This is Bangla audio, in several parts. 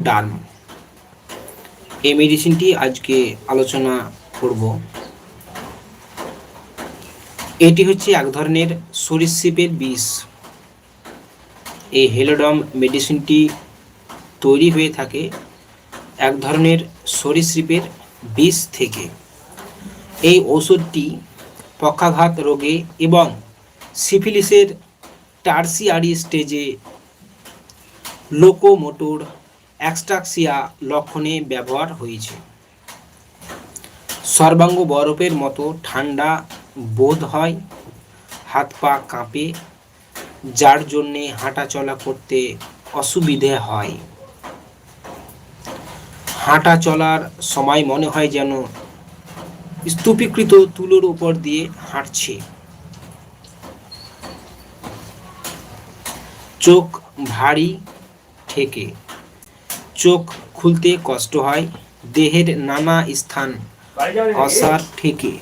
ডার্ম এই মেডিসিনটি আজকে আলোচনা করব। এটি হচ্ছে এক ধরনের সরীসৃপের বিষ। এই হেলোডম মেডিসিনটি তৈরি হয়ে থাকে এক ধরনের সরীসৃপের বিষ থেকে। এই ওষুধটি পক্ষাঘাত রোগে এবং সিফিলিসের টার্সিয়ারি স্টেজে লোকোমোটর অ্যাক্সটাক্সিয়া লক্ষণে ব্যবহার হয়েছে। সর্বাঙ্গ বরফের মতো ঠান্ডা বোধ হয়, হাত পা কাঁপে, যার জন্যে হাঁটা চলা করতে অসুবিধে হয়। হাঁটা চলার সময় মনে হয় যেন স্তূপীকৃত তুলোর উপর দিয়ে হাঁটছে। চোখ ভারী, ঠেকে। চোখ খুলতে কষ্ট হয় দেহের নানা স্থান? অসার ঠেকে।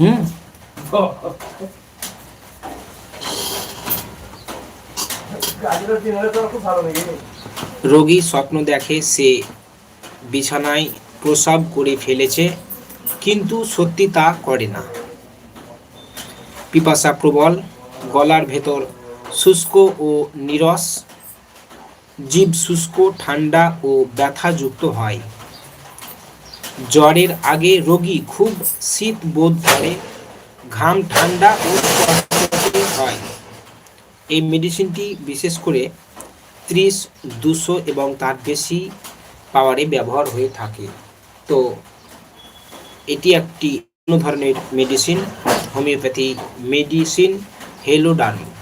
হুম? রোগী স্বপ্ন দেখে সে বিছানায় প্রসাব করে ফেলেছে কিন্তু সত্যি তা করে না। পিপাসা প্রবল গলার ভেতর শুষ্ক ও নিরস জীব শুষ্ক, ঠান্ডা ও ব্যথাযুক্ত হয়। জ্বরের আগে রোগী খুব শীত বোধ করে, ঘাম ঠান্ডা ও হয়। এই মেডিসিনটি বিশেষ করে ত্রিশ, দুশো এবং তার বেশি পাওয়ারে ব্যবহার হয়ে থাকে। তো এটি একটি অন্য ধরনের মেডিসিন হোমিওপ্যাথি মেডিসিন হেলোডার্ম